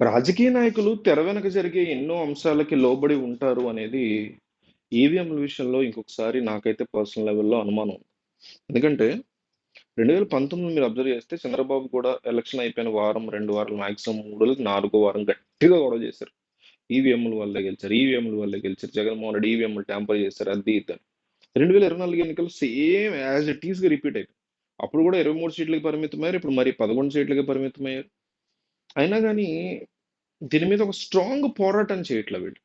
రాజకీయ నాయకులు తెర వెనక జరిగే ఎన్నో అంశాలకి లోబడి ఉంటారు అనేది ఈవీఎంల విషయంలో ఇంకొకసారి నాకైతే పర్సనల్ లెవెల్‌లో అనుమానం ఎందుకంటే రెండు వేల పంతొమ్మిది మీరు అబ్జర్వ్ చేస్తే చంద్రబాబు కూడా ఎలక్షన్ అయిపోయిన వారం, రెండు వారాలు మాక్సిమం మూడు నాలుగో వారం గట్టిగా గొడవ చేశారు. ఈవీఎంల వల్లే గెలిచారు. ఈవీఎంల వల్లే గెలిచారు. జగన్మోహన్ రెడ్డి ఈవీఎంలు ట్యాంపర్ చేశారు. అది ఇద్దరు రెండు వేల ఇరవై నాలుగు ఎన్నికలు సేమ్ యాజ్ ఇట్ ఈస్‌గా రిపీట్ అయిపోయింది అప్పుడు కూడా 23 సీట్లకి పరిమితమయ్యారు. ఇప్పుడు మరి 11 సీట్లకే పరిమితమయ్యారు. అయినా కానీ దీని మీద ఒక స్ట్రాంగ్ పోరాటం చేయట్ల వీళ్ళు.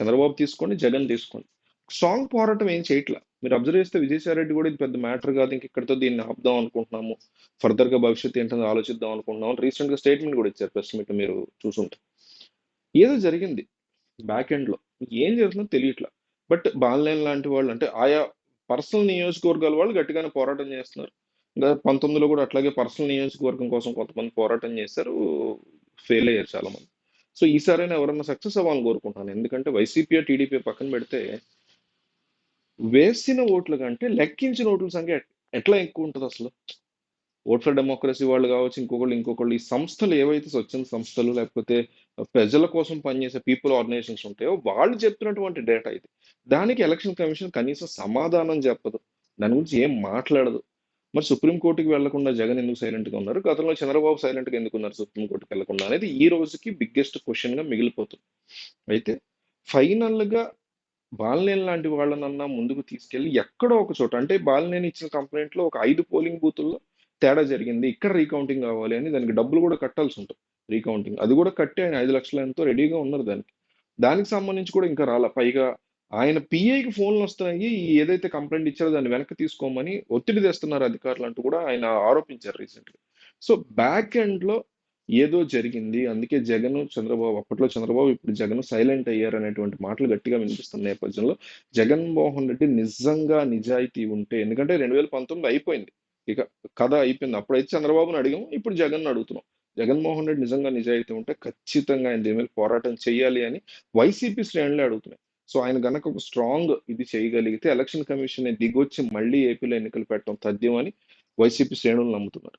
చంద్రబాబు తీసుకోండి, జగన్ తీసుకోండి. స్ట్రాంగ్ పోరాటం ఏం చేయట్లా మీరు అబ్జర్వ్ చేస్తే విజయసాయిరెడ్డి కూడా ఇది పెద్ద మ్యాటర్ కాదు. ఇంక ఇక్కడితో దీన్ని ఆపుదాం అనుకుంటున్నాము. ఫర్దర్‌గా భవిష్యత్తు ఏంటని ఆలోచిద్దాం అనుకుంటున్నాం రీసెంట్‌గా స్టేట్మెంట్ కూడా ఇచ్చారు ప్రెస్ మీట్ మీరు చూసుంటే. ఏదో జరిగింది బ్యాక్ ఎండ్‌లో. ఏం జరుగుతుందో తెలియట్లా బట్ బాలనేని లాంటి వాళ్ళు అంటే ఆయా పర్సనల్ నియోజకవర్గాల వాళ్ళు గట్టిగానే పోరాటం చేస్తున్నారు. పంతొమ్మిదిలో కూడా అట్లాగే పర్సనల్ నియోజకవర్గం కోసం కొంతమంది పోరాటం చేశారు. ఫెయిల్ అయ్యారు చాలామంది. సో ఈసారైనా ఎవరైనా సక్సెస్ అవ్వాలని కోరుకుంటున్నాను. ఎందుకంటే వైసీపీ టీడీపీ పక్కన పెడితే వేసిన ఓట్ల కంటే లెక్కించిన ఓట్ల సంఖ్య ఎట్లా ఎక్కువ ఉంటదసలు? ఓట్ ఫర్ డెమోక్రసీ వాళ్ళు కావచ్చు, ఇంకొకళ్ళు, ఇంకొకళ్ళు ఈ సంస్థలు ఏవైతే స్వచ్ఛంద సంస్థలు లేకపోతే ప్రజల కోసం పనిచేసే పీపుల్ ఆర్గనైజేషన్స్ ఉంటాయో వాళ్ళు చెప్తున్నటువంటి డేటా ఇది. దానికి ఎలక్షన్ కమిషన్ కనీసం సమాధానం చెప్పదు. దాని గురించి ఏం మాట్లాడదు. మరి సుప్రీంకోర్టుకి వెళ్ళకుండా జగన్ ఎందుకు సైలెంట్‌గా ఉన్నారు? గతంలో చంద్రబాబు సైలెంట్‌గా ఎందుకున్నారు సుప్రీం సుప్రీంకోర్టుకి వెళ్ళకుండా అనేది ఈ రోజుకి బిగ్గెస్ట్ క్వశ్చన్గా మిగిలిపోతుంది. అయితే ఫైనల్‌గా బాలినేని లాంటి వాళ్ళనన్నా ముందుకు తీసుకెళ్ళి ఎక్కడో ఒక చోట అంటే బాలినేని ఇచ్చిన కంప్లైంట్లో ఒక ఐదు పోలింగ్ బూతుల్లో తేడా జరిగింది. ఇక్కడ రీకౌంటింగ్ కావాలి అని దానికి డబ్బులు కూడా కట్టాల్సి ఉంటుంది రీకౌంటింగ్. అది కూడా కట్టి ఆయన ఐదు లక్షల ఎంతో రెడీగా ఉన్నారు దానికి. దానికి సంబంధించి కూడా ఇంకా రాలా. పైగా ఆయన పీఏకి ఫోన్‌లొస్తున్నాయి. ఏదైతే కంప్లైంట్ ఇచ్చారో దాన్ని వెనక్కి తీసుకోమని ఒత్తిడి తెస్తున్నారు అధికారులు అంటూ కూడా ఆయన ఆరోపించారు రీసెంట్‌గా. సో బ్యాక్ ఎండ్‌లో ఏదో జరిగింది. అందుకే జగన్, చంద్రబాబు అప్పట్లో చంద్రబాబు ఇప్పుడు జగన్ సైలెంట్ అయ్యారు అనేటువంటి మాటలు గట్టిగా వినిపిస్తున్న నేపథ్యంలో జగన్మోహన్ రెడ్డి నిజంగా నిజాయితీ ఉంటే ఎందుకంటే 2019 అయిపోయింది. ఇక కథ అయిపోయింది. అప్పుడైతే చంద్రబాబుని అడిగాం. ఇప్పుడు జగన్ అడుగుతున్నాం. జగన్మోహన్ రెడ్డి నిజంగా నిజాయితీ ఉంటే ఖచ్చితంగా ఆయన దీని మీద పోరాటం చేయాలి అని వైసీపీ శ్రేణులే అడుగుతున్నాయి. సో ఆయన గనక ఒక స్ట్రాంగ్ ఇది చేయగలిగితే ఎలక్షన్ కమిషన్ దిగొచ్చి మళ్ళీ ఏపీలో ఎన్నికలు పెట్టడం తథ్యం అని వైసీపీ శ్రేణులు నమ్ముతున్నారు.